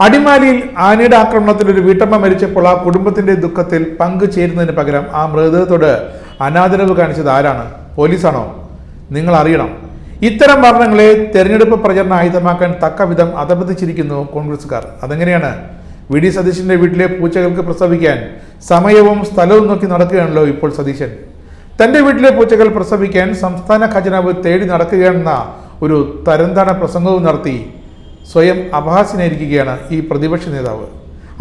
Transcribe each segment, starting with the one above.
അടിമാലിയിൽ ആനയുടെ ആക്രമണത്തിൽ ഒരു വീട്ടമ്മ മരിച്ചപ്പോൾ ആ കുടുംബത്തിന്റെ ദുഃഖത്തിൽ പങ്കുചേരുന്നതിന് പകരം ആ മൃതദേഹത്തോട് അനാദരവ് കാണിച്ചത് ആരാണ്? പോലീസാണോ? നിങ്ങൾ അറിയണം. ഇത്തരം മരണങ്ങളെ തെരഞ്ഞെടുപ്പ് പ്രചരണ ആയുധമാക്കാൻ തക്ക വിധം അധപതിച്ചിരിക്കുന്നു കോൺഗ്രസുകാർ അതെങ്ങനെയാണ്? വി. ഡി. സതീശന്റെ വീട്ടിലെ പൂച്ചകൾക്ക് പ്രസവിക്കാൻ സമയവും സ്ഥലവും നോക്കി നടക്കുകയാണല്ലോ ഇപ്പോൾ സതീശൻ. തന്റെ വീട്ടിലെ പൂച്ചകൾ പ്രസവിക്കാൻ സംസ്ഥാന ഖജനാവ് തേടി നടക്കുകയാണെന്ന ഒരു തരംതാണ പ്രസംഗവും നടത്തി സ്വയം അപഹാസ്യനായിരിക്കുകയാണ് ഈ പ്രതിപക്ഷ നേതാവ്.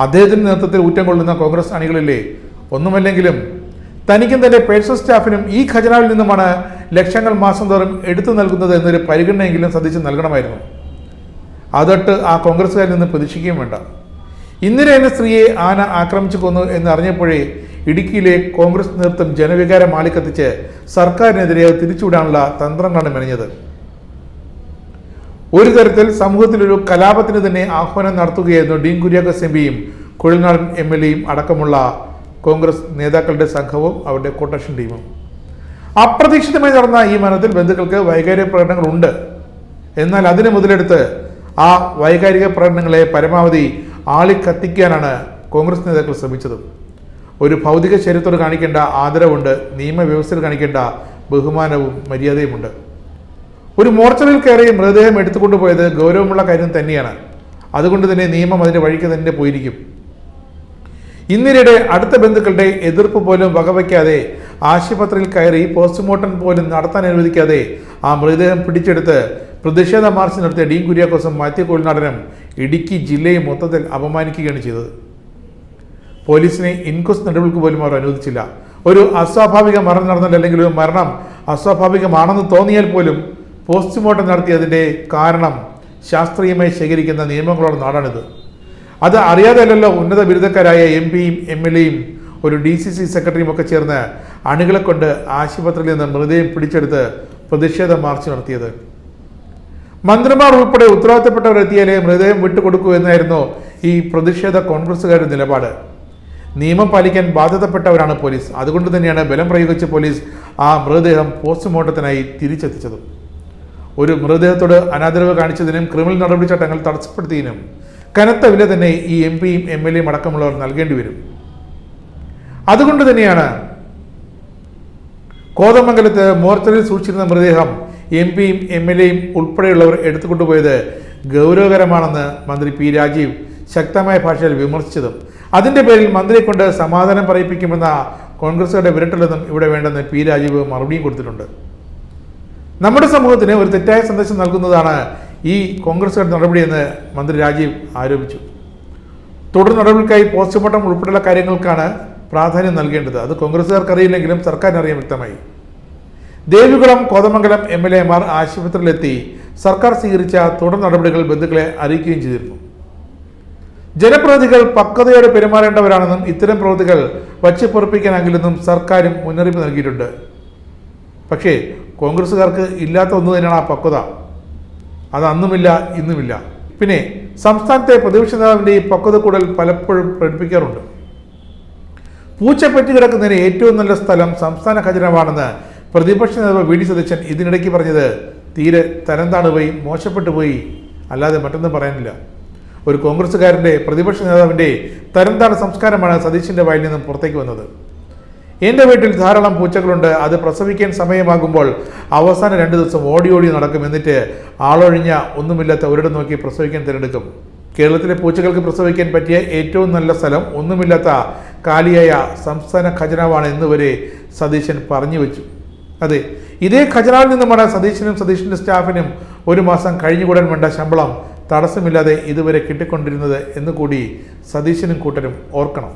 അദ്ദേഹത്തിന്റെ നേതൃത്വത്തിൽ ഊറ്റം കൊള്ളുന്ന കോൺഗ്രസ് അണികളിലെ ഒന്നുമല്ലെങ്കിലും തനിക്കും തന്റെ പേഴ്സണൽ സ്റ്റാഫിനും ഈ ഖജനാവിൽ നിന്നുമാണ് ലക്ഷങ്ങൾ മാസം തോറും എടുത്തു നൽകുന്നത് എന്നൊരു പരിഗണനയെങ്കിലും ശ്രദ്ധിച്ച് നൽകണമായിരുന്നു. അതൊട്ട് ആ കോൺഗ്രസ്സുകാരിൽ നിന്ന് പ്രതീക്ഷിക്കുകയും വേണ്ട. ഇന്ദിര എന്ന സ്ത്രീയെ ആന ആക്രമിച്ചു കൊന്നു എന്ന് അറിഞ്ഞപ്പോഴേ ഇടുക്കിയിലെ കോൺഗ്രസ് നേതൃത്വം ജനവികാരം ആളിക്കത്തിച്ച് സർക്കാരിനെതിരെ തിരിച്ചുവിടാനുള്ള തന്ത്രങ്ങളാണ് മെനഞ്ഞത്. ഒരു തരത്തിൽ സമൂഹത്തിലൊരു കലാപത്തിന് തന്നെ ആഹ്വാനം നടത്തുകയായിരുന്നു ഡീൻ കുര്യാക്കസ് എം പിയും കുഴൽനാടൻ എം എൽ എയും അടക്കമുള്ള കോൺഗ്രസ് നേതാക്കളുടെ സംഘവും അവരുടെ കൊട്ടേഷൻ ടീമും. അപ്രതീക്ഷിതമായി നടന്ന ഈ മരണത്തിൽ ബന്ധുക്കൾക്ക് വൈകാരിക പ്രകടനങ്ങളുണ്ട്. എന്നാൽ അതിന് മുതലെടുത്ത് ആ വൈകാരിക പ്രകടനങ്ങളെ പരമാവധി ആളിക്കത്തിക്കാനാണ് കോൺഗ്രസ് നേതാക്കൾ ശ്രമിച്ചത്. ഒരു ഭൗതിക ശരീരത്തോട് കാണിക്കേണ്ട ആദരവുണ്ട് നിയമവ്യവസ്ഥയിൽ കാണിക്കേണ്ട ബഹുമാനവും മര്യാദയുമുണ്ട്. ഒരു മോർച്ചറിൽ കയറി മൃതദേഹം എടുത്തുകൊണ്ടുപോയത് ഗൗരവമുള്ള കാര്യം തന്നെയാണ്. അതുകൊണ്ട് തന്നെ നിയമം അതിന്റെ വഴിക്ക് തന്നെ പോയിരിക്കും. ഇന്നിനിടെ അടുത്ത ബന്ധുക്കളുടെ എതിർപ്പ് പോലും വകവയ്ക്കാതെ ആശുപത്രിയിൽ കയറി പോസ്റ്റ്മോർട്ടം പോലും നടത്താൻ അനുവദിക്കാതെ ആ മൃതദേഹം പിടിച്ചെടുത്ത് പ്രതിഷേധ മാർച്ച് നടത്തിയ ഡീൻ കുര്യാക്കോസും മാത്യു കോഴിനാടനും ഇടുക്കി ജില്ലയെ മൊത്തത്തിൽ അപമാനിക്കുകയാണ് ചെയ്തത്. പോലീസിനെ ഇൻക്വസ്റ്റ് നടപടിക്ക് പോലും അവർ അനുവദിച്ചില്ല. ഒരു അസ്വാഭാവിക മരണം നടന്നില്ല അല്ലെങ്കിൽ ഒരു മരണം അസ്വാഭാവികമാണെന്ന് തോന്നിയാൽ പോലും പോസ്റ്റ്മോർട്ടം നടത്തിയതിന്റെ കാരണം ശാസ്ത്രീയമായി ശേഖരിക്കുന്ന നിയമങ്ങളോട് നാടാണിത്. അത് അറിയാതെയല്ലല്ലോ ഉന്നത ബിരുദക്കാരായ എം പിയും എം എൽ എയും ഒരു ഡി സി സി സെക്രട്ടറിയും ഒക്കെ ചേർന്ന് അണികളെ കൊണ്ട് ആശുപത്രിയിൽ നിന്ന് മൃതദേഹം പിടിച്ചെടുത്ത് പ്രതിഷേധ മാർച്ച് നടത്തിയത്. മന്ത്രിമാർ ഉൾപ്പെടെ ഉത്തരവാദിത്തപ്പെട്ടവരെത്തിയാലേ മൃതദേഹം വിട്ടുകൊടുക്കൂ എന്നായിരുന്നു ഈ പ്രതിഷേധ കോൺഗ്രസ്സുകാരുടെ നിലപാട്. നിയമം പാലിക്കാൻ ബാധ്യതപ്പെട്ടവരാണ് പോലീസ്. അതുകൊണ്ട് തന്നെയാണ് ബലം പ്രയോഗിച്ച് പോലീസ് ആ മൃതദേഹം പോസ്റ്റ്മോർട്ടത്തിനായി തിരിച്ചെത്തിച്ചത്. ഒരു മൃതദേഹത്തോട് അനാദരവ് കാണിച്ചതിനും ക്രിമിനൽ നടപടിച്ചട്ടങ്ങൾ തടസ്സപ്പെടുത്തിയതിനും കനത്ത വില തന്നെ ഈ എം പിയും എം എൽ എയും അടക്കമുള്ളവർ നൽകേണ്ടി വരും. അതുകൊണ്ട് തന്നെയാണ് കോതമംഗലത്ത് മോർച്ചറിൽ സൂക്ഷിച്ചിരുന്ന മൃതദേഹം എം പിയും എം എൽ എയും ഉൾപ്പെടെയുള്ളവർ എടുത്തുകൊണ്ടുപോയത് ഗൗരവകരമാണെന്ന് മന്ത്രി പി രാജീവ് ശക്തമായ ഭാഷയിൽ വിമർശിച്ചതും അതിന്റെ പേരിൽ മന്ത്രിയെ കൊണ്ട് സമാധാനം പറയിപ്പിക്കുമെന്ന കോൺഗ്രസുകാരുടെ വിരട്ടലെന്നും ഇവിടെ വേണ്ടെന്ന് പി രാജീവ് മറുപടിയും കൊടുത്തിട്ടുണ്ട്. നമ്മുടെ സമൂഹത്തിന് ഒരു തെറ്റായ സന്ദേശം നൽകുന്നതാണ് ഈ കോൺഗ്രസുകാരുടെ നടപടിയെന്ന് മന്ത്രി രാജീവ് ആരോപിച്ചു. തുടർ നടപടിക്കായി പോസ്റ്റ്മോർട്ടം ഉൾപ്പെടെയുള്ള കാര്യങ്ങൾക്കാണ് പ്രാധാന്യം നൽകേണ്ടത്. അത് കോൺഗ്രസുകാർക്ക് അറിയില്ലെങ്കിലും സർക്കാരിന് അറിയാൻ വ്യക്തമായി. ദേവികുളം കോതമംഗലം എം എൽ എമാർ ആശുപത്രിയിലെത്തി സർക്കാർ സ്വീകരിച്ച തുടർ നടപടികൾ ബന്ധുക്കളെ അറിയിക്കുകയും ചെയ്തിരുന്നു. ജനപ്രതിനിധികൾ പക്വതയോടെ പെരുമാറേണ്ടവരാണെന്നും ഇത്തരം പ്രവൃത്തികൾ വച്ചുപൊറപ്പിക്കാനാകില്ലെന്നും സർക്കാരും മുന്നറിയിപ്പ് നൽകിയിട്ടുണ്ട്. പക്ഷേ കോൺഗ്രസ്സുകാർക്ക് ഇല്ലാത്ത ഒന്ന് തന്നെയാണ് ആ പക്വത. അത് അന്നുമില്ല ഇന്നുമില്ല. പിന്നെ സംസ്ഥാനത്തെ പ്രതിപക്ഷ നേതാവിന്റെ ഈ പക്വത കൂടൽ പലപ്പോഴും പ്രകടിപ്പിക്കാറുണ്ട്. പൂച്ച പെറ്റി കിടക്കുന്നതിന് ഏറ്റവും നല്ല സ്ഥലം സംസ്ഥാന ഖജനാവാണെന്ന് പ്രതിപക്ഷ നേതാവ് വി ഡി സതീശൻ ഇതിനിടയ്ക്ക് പറഞ്ഞത്. തീരെ തരംതാണ് പോയി മോശപ്പെട്ടു പോയി. അല്ലാതെ മറ്റൊന്നും പറയാനില്ല. ഒരു കോൺഗ്രസ്സുകാരന്റെ പ്രതിപക്ഷ നേതാവിന്റെ തരംതാണ സംസ്കാരമാണ് സതീശിന്റെ വായിൽ നിന്നും പുറത്തേക്ക് വന്നത്. എന്റെ വീട്ടിൽ ധാരാളം പൂച്ചകളുണ്ട്. അത് പ്രസവിക്കാൻ സമയമാകുമ്പോൾ അവസാന രണ്ട് ദിവസം ഓടി ഓടി നടക്കും. എന്നിട്ട് ആളൊഴിഞ്ഞ ഒന്നുമില്ലാത്ത ഒരിടം നോക്കി പ്രസവിക്കാൻ തിരഞ്ഞെടുക്കും. കേരളത്തിലെ പൂച്ചകൾക്ക് പ്രസവിക്കാൻ പറ്റിയ ഏറ്റവും നല്ല സ്ഥലം ഒന്നുമില്ലാത്ത കാലിയായ സംസ്ഥാന ഖജനാവാണ് എന്നുവരെ സതീശൻ പറഞ്ഞു വെച്ചു. അതെ ഇതേ ഖജനാവിൽ നിന്നുമാണ് സതീശനും സതീശന്റെ സ്റ്റാഫിനും ഒരു മാസം കഴിഞ്ഞുകൂടാൻ വേണ്ട ശമ്പളം തടസ്സമില്ലാതെ ഇതുവരെ കിട്ടിക്കൊണ്ടിരുന്നത് എന്നുകൂടി സതീശനും കൂട്ടരും ഓർക്കണം.